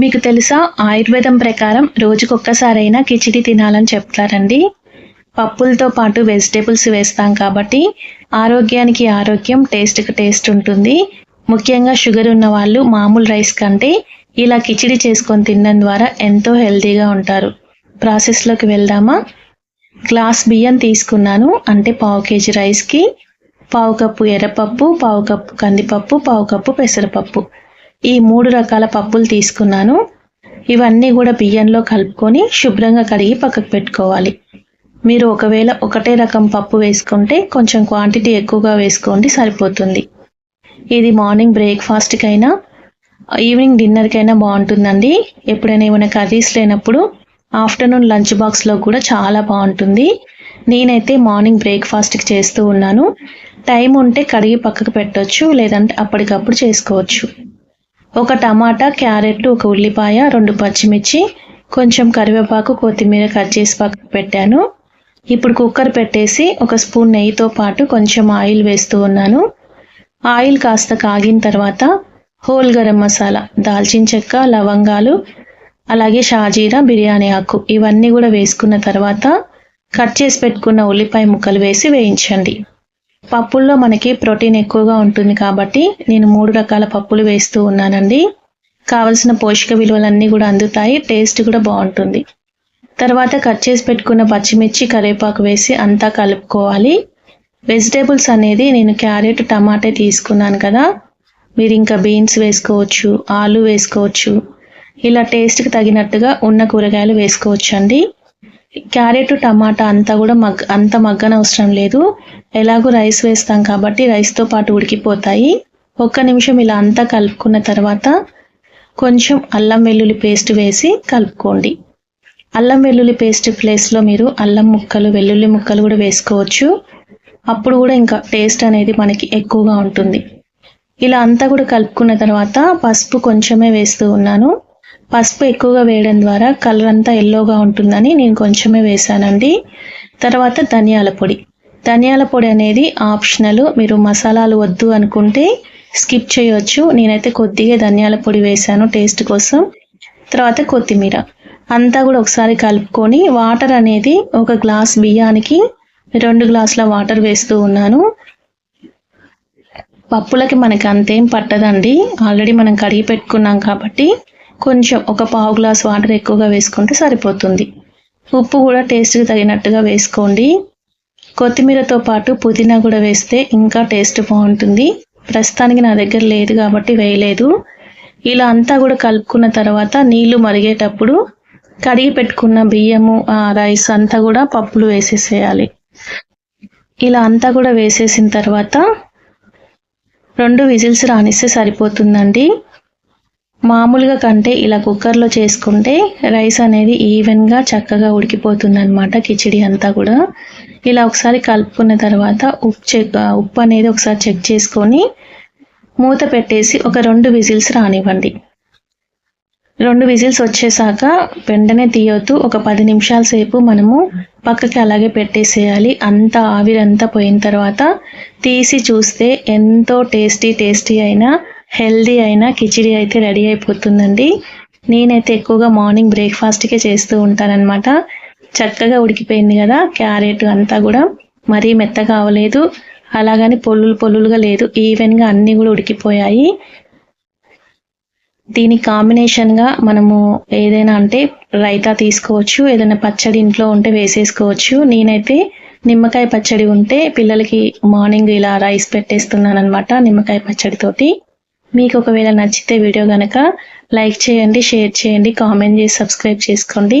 మీకు తెలుసా? ఆయుర్వేదం ప్రకారం రోజుకొక్కసారైనా కిచిడి తినాలని చెప్తారండి. పప్పులతో పాటు వెజిటేబుల్స్ వేస్తాం కాబట్టి ఆరోగ్యానికి ఆరోగ్యం టేస్ట్కి టేస్ట్ ఉంటుంది. ముఖ్యంగా షుగర్ ఉన్న వాళ్ళు మామూలు రైస్ కంటే ఇలా కిచిడి చేసుకొని తినడం ద్వారా ఎంతో హెల్తీగా ఉంటారు. ప్రాసెస్లోకి వెళ్దామా? గ్లాస్ బియ్యం తీసుకున్నాను. అంటే పావు కేజీ రైస్కి పావు కప్పు ఎర్రపప్పు పావు కప్పు కందిపప్పు పావు కప్పు పెసరపప్పు. ఈ మూడు రకాల పప్పులు తీసుకున్నాను. ఇవన్నీ కూడా బియ్యంలో కలుపుకొని శుభ్రంగా కడిగి పక్కకు పెట్టుకోవాలి. మీరు ఒకవేళ ఒకటే రకం పప్పు వేసుకుంటే కొంచెం క్వాంటిటీ ఎక్కువగా వేసుకోండి సరిపోతుంది. ఇది మార్నింగ్ బ్రేక్ఫాస్ట్కైనా ఈవినింగ్ డిన్నర్కైనా బాగుంటుందండి. ఎప్పుడైనా ఏమైనా కర్రీస్ లేనప్పుడు ఆఫ్టర్నూన్ లంచ్ బాక్స్లో కూడా చాలా బాగుంటుంది. నేనైతే మార్నింగ్ బ్రేక్ఫాస్ట్కి చేస్తూ ఉన్నాను. టైం ఉంటే కడిగి పక్కకు పెట్టవచ్చు లేదంటే అప్పటికప్పుడు చేసుకోవచ్చు. ఒక టమాటా క్యారెట్ ఒక ఉల్లిపాయ రెండు పచ్చిమిర్చి కొంచెం కరివేపాకు కొత్తిమీర కట్ చేసి పక్కకు పెట్టాను. ఇప్పుడు కుక్కర్ పెట్టేసి ఒక స్పూన్ నెయ్యితో పాటు కొంచెం ఆయిల్ వేస్తూ ఉన్నాను. ఆయిల్ కాస్త కాగిన తర్వాత హోల్ గరం మసాలా దాల్చిన చెక్క లవంగాలు అలాగే షాజీరా బిర్యానీ ఆకు ఇవన్నీ కూడా వేసుకున్న తర్వాత కట్ చేసి పెట్టుకున్న ఉల్లిపాయ ముక్కలు వేసి వేయించండి. పప్పుల్లో మనకి ప్రోటీన్ ఎక్కువగా ఉంటుంది కాబట్టి నేను మూడు రకాల పప్పులు వేస్తూ ఉన్నానండి. కావలసిన పోషక విలువలన్నీ కూడా అందుతాయి. టేస్ట్ కూడా బాగుంటుంది. తర్వాత కట్ చేసి పెట్టుకున్న పచ్చిమిర్చి కరివేపాకు వేసి అంతా కలుపుకోవాలి. వెజిటేబుల్స్ అనేది నేను క్యారెట్ టమాటే తీసుకున్నాను కదా. మీరు ఇంకా బీన్స్ వేసుకోవచ్చు ఆలు వేసుకోవచ్చు. ఇలా టేస్ట్కి తగినట్టుగా ఉన్న కూరగాయలు వేసుకోవచ్చు అండి క్యారెట్ టమాటా అంతా కూడా మగ్ అంత మగ్గన అవసరం లేదు. ఎలాగో రైస్ వేస్తాం కాబట్టి రైస్తో పాటు ఉడికిపోతాయి. ఒక్క నిమిషం ఇలా అంతా కలుపుకున్న తర్వాత కొంచెం అల్లం వెల్లుల్లి పేస్ట్ వేసి కలుపుకోండి. అల్లం వెల్లుల్లి పేస్ట్ ప్లేస్లో మీరు అల్లం ముక్కలు వెల్లుల్లి ముక్కలు కూడా వేసుకోవచ్చు. అప్పుడు కూడా ఇంకా టేస్ట్ అనేది మనకి ఎక్కువగా ఉంటుంది. ఇలా అంతా కూడా కలుపుకున్న తర్వాత పసుపు కొంచెమే వేస్తూ ఉన్నాను. పసుపు ఎక్కువగా వేయడం ద్వారా కలర్ అంతా ఎల్లోగా ఉంటుందని నేను కొంచెమే వేసానండి తర్వాత ధనియాల పొడి. ధనియాల పొడి అనేది ఆప్షనల్. మీరు మసాలాలు వద్దు అనుకుంటే స్కిప్ చేయొచ్చు. నేనైతే కొద్దిగా ధనియాల పొడి వేసాను టేస్ట్ కోసం. తర్వాత కొత్తిమీర. అంతా కూడా ఒకసారి కలుపుకొని వాటర్ అనేది ఒక గ్లాస్ బియ్యానికి రెండు గ్లాసుల వాటర్ వేస్తూ ఉన్నాను. పప్పులకి మనకి అంతేం పట్టదండి. ఆల్రెడీ మనం కడిగి పెట్టుకున్నాం కాబట్టి కొంచెం ఒక పావు గ్లాస్ వాటర్ ఎక్కువగా వేసుకుంటే సరిపోతుంది. ఉప్పు కూడా టేస్ట్కి తగినట్టుగా వేసుకోండి. కొత్తిమీరతో పాటు పుదీనా కూడా వేస్తే ఇంకా టేస్ట్ బాగుంటుంది. ప్రస్తుతానికి నా దగ్గర లేదు కాబట్టి వేయలేదు. ఇలా అంతా కూడా కలుపుకున్న తర్వాత నీళ్ళు మరిగేటప్పుడు కడిగి పెట్టుకున్న బియ్యము రైస్ అంతా కూడా పప్పులు వేసేసేయాలి. ఇలా అంతా కూడా వేసేసిన తర్వాత రెండు విజిల్స్ రానిస్తే సరిపోతుందండి. మామూలుగా కంటే ఇలా కుక్కర్లో చేసుకుంటే రైస్ అనేది ఈవెన్గా చక్కగా ఉడికిపోతుంది అనమాట కిచిడి అంతా కూడా. ఇలా ఒకసారి కలుపుకున్న తర్వాత ఉప్పు చెక్ ఉప్పు అనేది ఒకసారి చెక్ చేసుకొని మూత పెట్టేసి ఒక రెండు విజిల్స్ రానివ్వండి. రెండు విజిల్స్ వచ్చేసాక వెంటనే తీయొద్దు. ఒక పది నిమిషాల సేపు మనము పక్కకి అలాగే పెట్టేసేయాలి. అంతా ఆవిరంతా పోయిన తర్వాత తీసి చూస్తే ఎంతో టేస్టీ టేస్టీ అయినా హెల్దీ అయినా కిచిడి అయితే రెడీ అయిపోతుందండి. నేనైతే ఎక్కువగా మార్నింగ్ బ్రేక్ఫాస్ట్కే చేస్తూ ఉంటానన్నమాట. చక్కగా ఉడికిపోయింది కదా క్యారెట్ అంతా కూడా. మరీ మెత్తగా అవ్వలేదు. అలాగని పొల్లులు పొల్లులుగా లేదు. ఈవెన్గా అన్నీ కూడా ఉడికిపోయాయి. దీని కాంబినేషన్గా మనము ఏదైనా అంటే రైతా తీసుకోవచ్చు ఏదైనా పచ్చడి ఇంట్లో ఉంటే వేసేసుకోవచ్చు. నేనైతే నిమ్మకాయ పచ్చడి ఉంటే పిల్లలకి మార్నింగ్ ఇలా రైస్ పెట్టేస్తున్నాను అనమాట నిమ్మకాయ పచ్చడితోటి మీకు ఒకవేళ నచ్చితే వీడియో కనుక లైక్ చేయండి షేర్ చేయండి కామెంట్ చేసి సబ్స్క్రైబ్ చేసుకోండి.